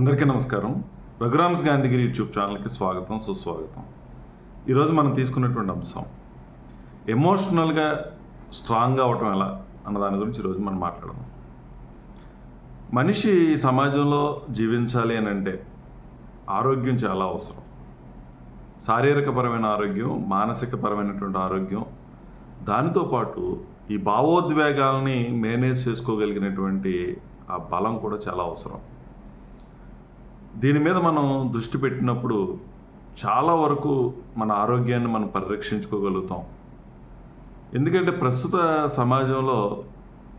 అందరికీ నమస్కారం. రఘురామ్స్ గాంధీగిరి యూట్యూబ్ ఛానల్కి స్వాగతం సుస్వాగతం. ఈరోజు మనం తీసుకున్నటువంటి అంశం ఎమోషనల్గా స్ట్రాంగ్ అవటం ఎలా అన్న దాని గురించి ఈరోజు మనం మాట్లాడదాం. మనిషి సమాజంలో జీవించాలి అని అంటే ఆరోగ్యం చాలా అవసరం. శారీరకపరమైన ఆరోగ్యం మానసికపరమైనటువంటి ఆరోగ్యం దానితో పాటు ఈ భావోద్వేగాలని మేనేజ్ చేసుకోగలిగినటువంటి ఆ బలం కూడా చాలా అవసరం. దీని మీద మనం దృష్టి పెట్టినప్పుడు చాలా వరకు మన ఆరోగ్యాన్ని మనం పరిరక్షించుకోగలుగుతాం. ఎందుకంటే ప్రస్తుత సమాజంలో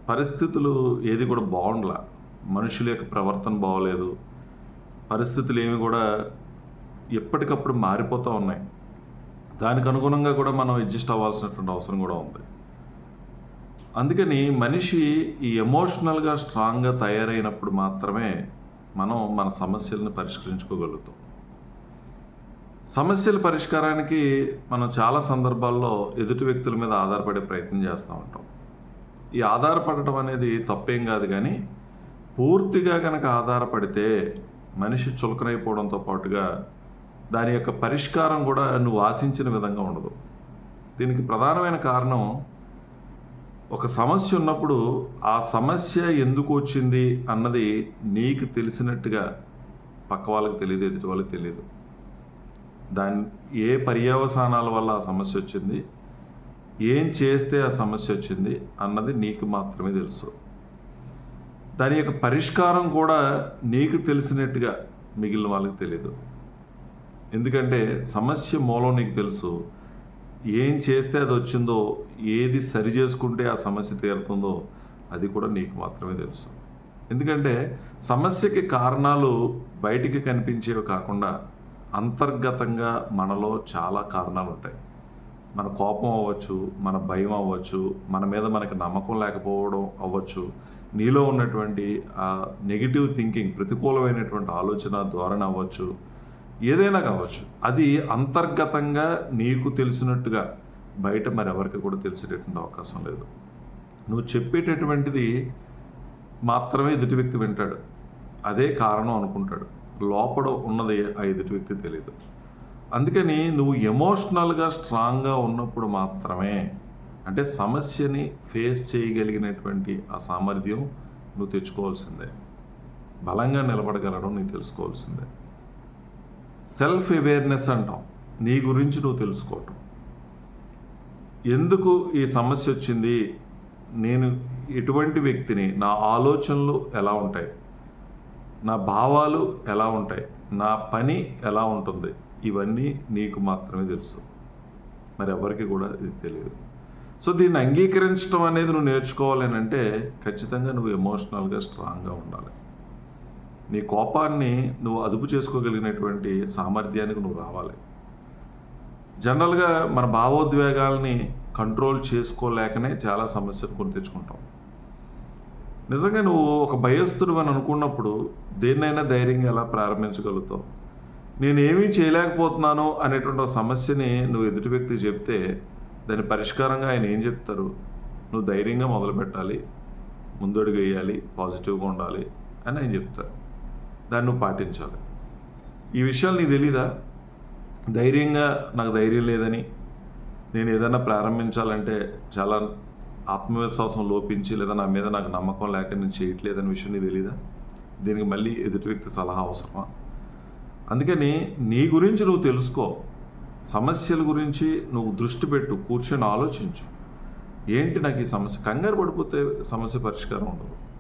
పరిస్థితులు ఏది కూడా బాగుండలా. మనుషుల యొక్క ప్రవర్తన బాగోలేదు. పరిస్థితులు ఏమి కూడా ఎప్పటికప్పుడు మారిపోతూ ఉన్నాయి. దానికి అనుగుణంగా కూడా మనం అడ్జస్ట్ అవ్వాల్సినటువంటి అవసరం కూడా ఉంది. అందుకని మనిషి ఈ ఎమోషనల్గా స్ట్రాంగ్గా తయారైనప్పుడు మాత్రమే మనం మన సమస్యలను పరిష్కరించుకోగలుగుతాం. సమస్యల పరిష్కారానికి మనం చాలా సందర్భాల్లో ఎదుటి వ్యక్తుల మీద ఆధారపడే ప్రయత్నం చేస్తూ ఉంటాం. ఈ ఆధారపడటం అనేది తప్పేం కాదు కానీ పూర్తిగా కనుక ఆధారపడితే మనిషి చులకనైపోవడంతో పాటుగా దాని యొక్క పరిష్కారం కూడా నువ్వు ఆశించిన విధంగా ఉండదు. దీనికి ప్రధానమైన కారణం ఒక సమస్య ఉన్నప్పుడు ఆ సమస్య ఎందుకు వచ్చింది అన్నది నీకు తెలిసినట్టుగా పక్క వాళ్ళకి తెలియదు ఎదుటి వాళ్ళకి తెలియదు. దాని ఏ పర్యవసానాల వల్ల ఆ సమస్య వచ్చింది ఏం చేస్తే ఆ సమస్య వచ్చింది అన్నది నీకు మాత్రమే తెలుసు. దాని యొక్క పరిష్కారం కూడా నీకు తెలిసినట్టుగా మిగిలిన వాళ్ళకి తెలియదు. ఎందుకంటే సమస్య మూలం నీకు తెలుసు ఏం చేస్తే అది వచ్చిందో ఏది సరి చేసుకుంటే ఆ సమస్య తీరుతుందో అది కూడా నీకు మాత్రమే తెలుసు. ఎందుకంటే సమస్యకి కారణాలు బయటికి కనిపించేవి కాకుండా అంతర్గతంగా మనలో చాలా కారణాలు ఉంటాయి. మన కోపం అవ్వచ్చు మన భయం అవ్వచ్చు మన మీద మనకి నమ్మకం లేకపోవడం అవ్వచ్చు. నీలో ఉన్నటువంటి నెగిటివ్ థింకింగ్ ప్రతికూలమైనటువంటి ఆలోచన ధోరణి అవ్వచ్చు. ఏదైనా కావచ్చు. అది అంతర్గతంగా నీకు తెలిసినట్టుగా బయట మరెవరికి కూడా తెలిసేటటువంటి అవకాశం లేదు. నువ్వు చెప్పేటటువంటిది మాత్రమే ఎదుటి వ్యక్తి వింటాడు. అదే కారణం అనుకుంటాడు. లోపల ఉన్నది ఆ ఎదుటి వ్యక్తి తెలియదు. అందుకని నువ్వు ఎమోషనల్గా స్ట్రాంగ్గా ఉన్నప్పుడు మాత్రమే అంటే సమస్యని ఫేస్ చేయగలిగినటువంటి ఆ సామర్థ్యం నువ్వు తెచ్చుకోవాల్సిందే. బలంగా నిలబడగలడం నీకు తెలుసుకోవాల్సిందే. సెల్ఫ్ అవేర్నెస్ అంటాం. నీ గురించి నువ్వు తెలుసుకోవటం. ఎందుకు ఈ సమస్య వచ్చింది? నేను ఎటువంటి వ్యక్తిని నా ఆలోచనలు ఎలా ఉంటాయి? నా భావాలు ఎలా ఉంటాయి? నా పని ఎలా ఉంటుంది? ఇవన్నీ నీకు మాత్రమే తెలుసు. మరి ఎవరికి కూడా ఇది తెలియదు. సో దీన్ని అంగీకరించడం అనేది నువ్వు నేర్చుకోవాలి అంటే ఖచ్చితంగా నువ్వు ఎమోషనల్గా స్ట్రాంగ్గా ఉండాలి. నీ కోపాన్ని నువ్వు అదుపు చేసుకోగలిగినటువంటి సామర్థ్యానికి నువ్వు రావాలి. జనరల్గా మన భావోద్వేగాల్ని కంట్రోల్ చేసుకోలేకనే చాలా సమస్యలు కొని తెచ్చుకుంటాం. నిజంగా నువ్వు ఒక భయస్థుడు అని అనుకున్నప్పుడు దేన్నైనా ధైర్యంగా ఎలా ప్రారంభించగలుగుతావు? నేనేమీ చేయలేకపోతున్నాను అనేటువంటి ఒక సమస్యని నువ్వు ఎదుటి వ్యక్తికి చెప్తే దాని పరిష్కారంగా ఆయన ఏం చెప్తారు? నువ్వు ధైర్యంగా మొదలు పెట్టాలి ముందడుగు వేయాలి పాజిటివ్గా ఉండాలి అని ఆయన చెప్తారు. దాన్ని నువ్వు పాటించాలి. ఈ విషయాలు నీకు తెలీదా? ధైర్యంగా నాకు ధైర్యం లేదని నేను ఏదైనా ప్రారంభించాలంటే చాలా ఆత్మవిశ్వాసం లోపించి లేదా నా మీద నాకు నమ్మకం లేక నేను చేయట్లేదనే విషయం నీకు తెలీదా? దీనికి మళ్ళీ ఎదుటి వ్యక్తి సలహా అవసరమా? అందుకని నీ గురించి నువ్వు తెలుసుకో. సమస్యల గురించి నువ్వు దృష్టి పెట్టు కూర్చొని ఆలోచించు. ఏంటి నాకు ఈ సమస్య? కంగారు పడిపోతే సమస్య పరిష్కారం ఉండదు.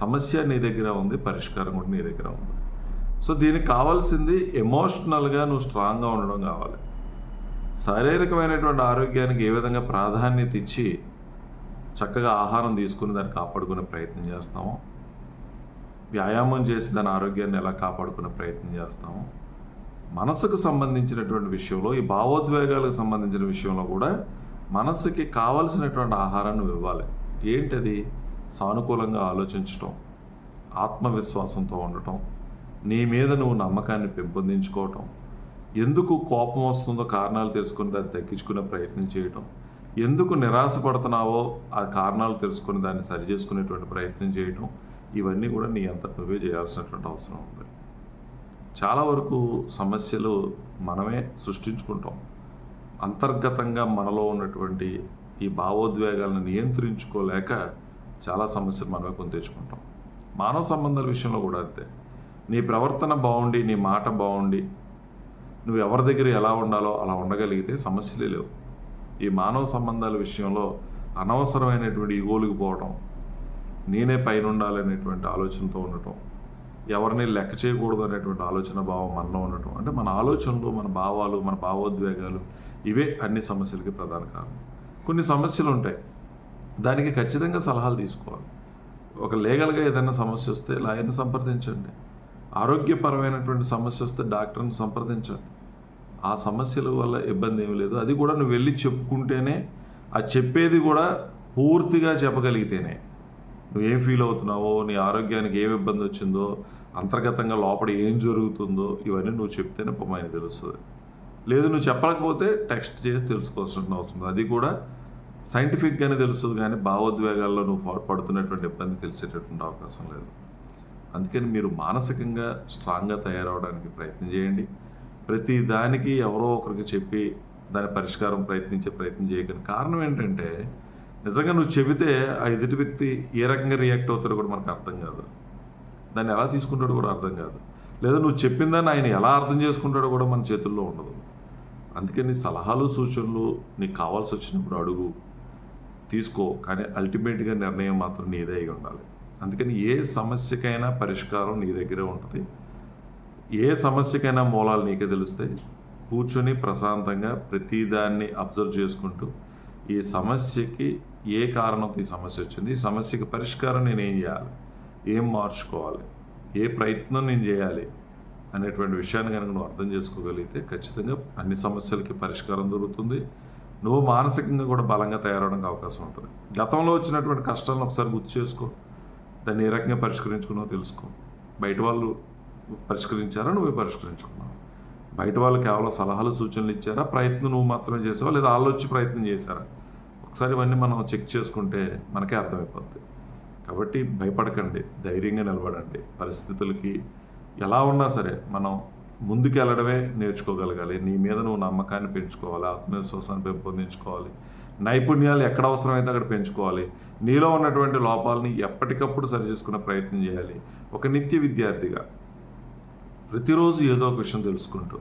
సమస్య నీ దగ్గర ఉంది పరిష్కారం కూడా నీ దగ్గర ఉంది. సో దీనికి కావాల్సింది ఎమోషనల్గా నువ్వు స్ట్రాంగ్గా ఉండడం కావాలి. శారీరకమైనటువంటి ఆరోగ్యానికి ఏ విధంగా ప్రాధాన్యత ఇచ్చి చక్కగా ఆహారం తీసుకుని దాన్ని కాపాడుకునే ప్రయత్నం చేస్తాము వ్యాయామం చేసి దాని ఆరోగ్యాన్ని ఎలా కాపాడుకునే ప్రయత్నం చేస్తాము మనసుకు సంబంధించినటువంటి విషయంలో ఈ భావోద్వేగాలకు సంబంధించిన విషయంలో కూడా మనసుకి కావలసినటువంటి ఆహారాన్ని ఇవ్వాలి. ఏంటది? సానుకూలంగా ఆలోచించటం ఆత్మవిశ్వాసంతో ఉండటం నీ మీద నువ్వు నమ్మకాన్ని పెంపొందించుకోవటం ఎందుకు కోపం వస్తుందో కారణాలు తెలుసుకుని దాన్ని తగ్గించుకునే ప్రయత్నం చేయటం ఎందుకు నిరాశపడుతున్నావో ఆ కారణాలు తెలుసుకుని దాన్ని సరి చేసుకునేటువంటి ప్రయత్నం చేయటం ఇవన్నీ కూడా నీ అంతటి నువ్వే చేయాల్సినటువంటి అవసరం ఉంది. చాలా వరకు సమస్యలు మనమే సృష్టించుకుంటాం. అంతర్గతంగా మనలో ఉన్నటువంటి ఈ భావోద్వేగాలను నియంత్రించుకోలేక చాలా సమస్యలు మనమే కొని తెచ్చుకుంటాం. మానవ సంబంధాల విషయంలో కూడా అంతే. నీ ప్రవర్తన బాగుండి నీ మాట బాగుండి నువ్వు ఎవరి దగ్గర ఎలా ఉండాలో అలా ఉండగలిగితే సమస్యలే లేవు. ఈ మానవ సంబంధాల విషయంలో అనవసరమైనటువంటి ఈగోలుకు పోవటం నేనే పైన ఉండాలనేటువంటి ఆలోచనతో ఉండటం ఎవరిని లెక్క చేయకూడదు అనేటువంటి ఆలోచన భావం మనలో ఉండటం అంటే మన ఆలోచనలు మన భావాలు మన భావోద్వేగాలు ఇవే అన్ని సమస్యలకి ప్రధాన కారణం. కొన్ని సమస్యలు ఉంటాయి. దానికి ఖచ్చితంగా సలహాలు తీసుకోవాలి. ఒక లీగల్గా ఏదైనా సమస్య వస్తే లాయర్ని సంప్రదించండి. ఆరోగ్యపరమైనటువంటి సమస్య వస్తే డాక్టర్ని సంప్రదించండి. ఆ సమస్యల వల్ల ఇబ్బంది ఏమీ లేదు. అది కూడా నువ్వు వెళ్ళి చెప్పుకుంటేనే ఆ చెప్పేది కూడా పూర్తిగా చెప్పగలిగితేనే. నువ్వేం ఫీల్ అవుతున్నావో నీ ఆరోగ్యానికి ఏం ఇబ్బంది వచ్చిందో అంతర్గతంగా లోపల ఏం జరుగుతుందో ఇవన్నీ నువ్వు చెప్తేనే పొమ్మాయిని తెలుస్తుంది. లేదు నువ్వు చెప్పకపోతే టెక్స్ట్ చేసి తెలుసుకోవాల్సిన అవసరం అది కూడా సైంటిఫిక్గానే తెలుస్తుంది కానీ భావోద్వేగాల్లో నువ్వు పడుతున్నటువంటి ఇబ్బంది తెలిసేటటువంటి అవకాశం లేదు. అందుకని మీరు మానసికంగా స్ట్రాంగ్గా తయారవడానికి ప్రయత్నం చేయండి. ప్రతి దానికి ఎవరో ఒకరికి చెప్పి దాని పరిష్కారం ప్రయత్నించే ప్రయత్నం చేయకండి. కారణం ఏంటంటే నిజంగా నువ్వు చెబితే ఆ ఎదుటి వ్యక్తి ఏ రకంగా రియాక్ట్ అవుతాడో కూడా మనకు అర్థం కాదు. దాన్ని ఎలా తీసుకుంటాడో కూడా అర్థం కాదు. లేదా నువ్వు చెప్పిందని ఆయన ఎలా అర్థం చేసుకుంటాడో కూడా మన చేతుల్లో ఉండదు. అందుకని సలహాలు సూచనలు నీకు కావాల్సి వచ్చినప్పుడు అడుగు. తీసుకో కానీ అల్టిమేట్గా నిర్ణయం మాత్రం నీదే అయి ఉండాలి. అందుకని ఏ సమస్యకైనా పరిష్కారం నీ దగ్గరే ఉంటుంది. ఏ సమస్యకైనా మూలాలు నీకే తెలుస్తాయి. కూర్చొని ప్రశాంతంగా ప్రతిదాన్ని అబ్జర్వ్ చేసుకుంటూ ఈ సమస్యకి ఏ కారణంతో ఈ సమస్య వచ్చింది ఈ సమస్యకి పరిష్కారం నేను ఏం చేయాలి? ఏం మార్చుకోవాలి? ఏ ప్రయత్నం నేను చేయాలి? అనేటువంటి విషయాన్ని కనుక నువ్వు అర్థం చేసుకోగలిగితే ఖచ్చితంగా అన్ని సమస్యలకి పరిష్కారం దొరుకుతుంది. నువ్వు మానసికంగా కూడా బలంగా తయారవడానికి అవకాశం ఉంటుంది. గతంలో వచ్చినటువంటి కష్టాలను ఒకసారి గుర్తు చేసుకో. దాన్ని ఏ రకంగా పరిష్కరించుకున్నావో తెలుసుకో. బయట వాళ్ళు పరిష్కరించారా? నువ్వే పరిష్కరించుకున్నావు? బయట వాళ్ళు కేవలం సలహాలు సూచనలు ఇచ్చారా? ప్రయత్నం నువ్వు మాత్రమే చేసావా? లేదా వాళ్ళు వచ్చి ప్రయత్నం చేశారా? ఒకసారి ఇవన్నీ మనం చెక్ చేసుకుంటే మనకే అర్థమైపోద్ది. కాబట్టి భయపడకండి. ధైర్యంగా నిలబడండి. పరిస్థితులకి ఎలా ఉన్నా సరే మనం ముందుకెళ్ళడమే నేర్చుకోగలగాలి. నీ మీద నువ్వు నమ్మకాన్ని పెంచుకోవాలి? ఆత్మవిశ్వాసాన్ని పెంపొందించుకోవాలి. నైపుణ్యాలు ఎక్కడ అవసరమైతే అక్కడ పెంచుకోవాలి. నీలో ఉన్నటువంటి లోపాలని ఎప్పటికప్పుడు సరిచేసుకునే ప్రయత్నం చేయాలి. ఒక నిత్య విద్యార్థిగా ప్రతిరోజు ఏదో ఒక విషయం తెలుసుకుంటూ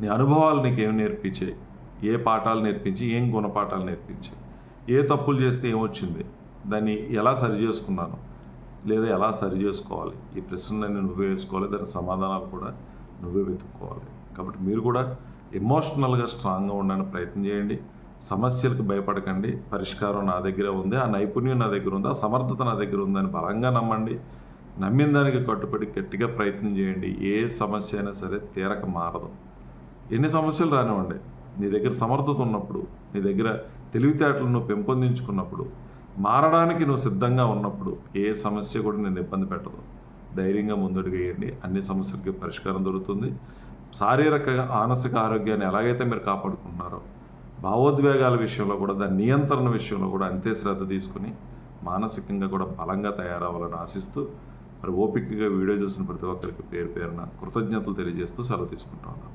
నీ అనుభవాలు నీకు ఏం నేర్పించాయి? ఏ పాఠాలు నేర్పించి ఏం గుణపాఠాలు నేర్పించాయి? ఏ తప్పులు చేస్తే ఏమొచ్చింది? దాన్ని ఎలా సరి చేసుకున్నాను లేదా ఎలా సరి చేసుకోవాలి ఈ ప్రశ్నలన్నీ నువ్వే వేసుకోవాలి. దాని సమాధానాలు కూడా నువ్వే వెతుక్కోవాలి. కాబట్టి మీరు కూడా ఎమోషనల్గా స్ట్రాంగ్గా ఉండడానికి ప్రయత్నం చేయండి. సమస్యలకు భయపడకండి. పరిష్కారం నా దగ్గర ఉంది. ఆ నైపుణ్యం నా దగ్గర ఉంది. ఆ సమర్థత నా దగ్గర ఉందని బలంగా నమ్మండి. నమ్మిన దానికి కట్టుబడి గట్టిగా ప్రయత్నం చేయండి. ఏ సమస్య అయినా సరే తీరక మారదు. ఎన్ని సమస్యలు రానివ్వండి. నీ దగ్గర సమర్థత ఉన్నప్పుడు నీ దగ్గర తెలివితేటలు నువ్వు పెంపొందించుకున్నప్పుడు మారడానికి నువ్వు సిద్ధంగా ఉన్నప్పుడు ఏ సమస్య కూడా నేను ఇబ్బంది పెట్టదు. ధైర్యంగా ముందడుగేయండి. అన్ని సమస్యలకి పరిష్కారం దొరుకుతుంది. శారీరక మానసిక ఆరోగ్యాన్ని ఎలాగైతే మీరు కాపాడుకుంటున్నారో భావోద్వేగాల విషయంలో కూడా దాని నియంత్రణ విషయంలో కూడా అంతే శ్రద్ధ తీసుకుని మానసికంగా కూడా బలంగా తయారవ్వాలని ఆశిస్తూ మరి ఓపికగా వీడియో చూసిన ప్రతి ఒక్కరికి పేరు పేరున కృతజ్ఞతలు తెలియజేస్తూ సెలవు తీసుకుంటా ఉన్నాను.